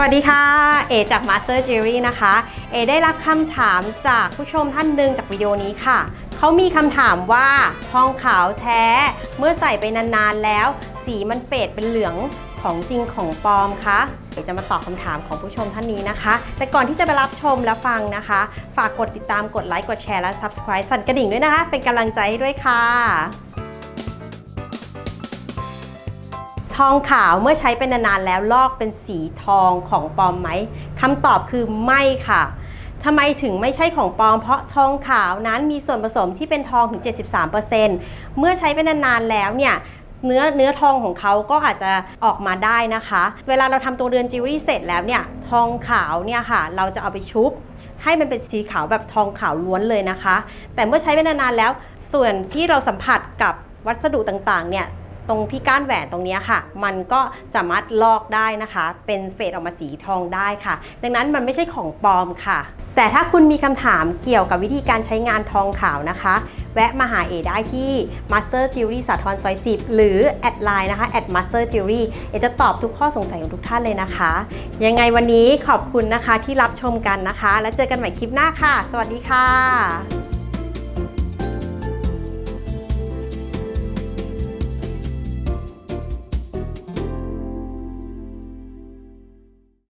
สวัสดีค่ะ เอจาก Master Jerry นะคะ เอได้รับคำถามจากผู้ชมท่านหนึ่งจากวิดีโอนี้ค่ะ เขามีคำถามว่าทองขาวแท้เมื่อใส่ไปนานๆแล้ว สีมันเฟดเป็นเหลืองของจริงของปลอมคะเดี๋ยวจะมาตอบคำถามของผู้ชมท่านนี้นะคะ แต่ก่อนที่จะไปรับชมและฟังนะคะ ฝากกดติดตามกดไลค์กดแชร์และ Subscribe สั่นกระดิ่งด้วยนะคะ เป็นกำลังใจให้ด้วยค่ะ ทองขาวเมื่อใช้เป็นนานๆแล้วลอกเป็นสีทองของปลอมไหมคำตอบคือไม่ค่ะทำไมถึงไม่ใช่ของปลอม เพราะทองขาวนั้นมีส่วนผสมที่เป็นทองถึง 73%เมื่อใช้เป็นนานๆแล้วเนี่ยเนื้อเนื้อทองของเขาก็อาจจะออกมาได้นะคะ เวลาเราทำตัวเรือนจิวเวลรี่เสร็จแล้วเนี่ยทองขาวเนี่ยค่ะ เราจะเอาไปชุบ ให้มันเป็นสีขาวแบบทองขาวล้วนเลยนะคะ แต่เมื่อใช้ไปนานๆแล้ว ส่วนที่เราสัมผัสกับวัสดุต่างๆเนี่ย ตรงที่ก้านแหวนตรงนี้ค่ะ มันก็สามารถลอกได้นะคะ เป็นเฟดออกมาสีทองได้ค่ะ ดังนั้นมันไม่ใช่ของปลอมค่ะ แต่ถ้าคุณมีคำถามเกี่ยวกับวิธีการใช้งานทองขาวนะคะ แวะมาหาเอได้ที่ Master Jewelry สาทรซอย 10 หรือแอดไลน์นะคะ at Master Jewelry เอจะตอบทุกข้อสงสัยของทุกท่านเลยนะคะ ยังไงวันนี้ขอบคุณนะคะที่รับชมกันนะคะ แล้วเจอกันใหม่คลิปหน้าค่ะ สวัสดีค่ะ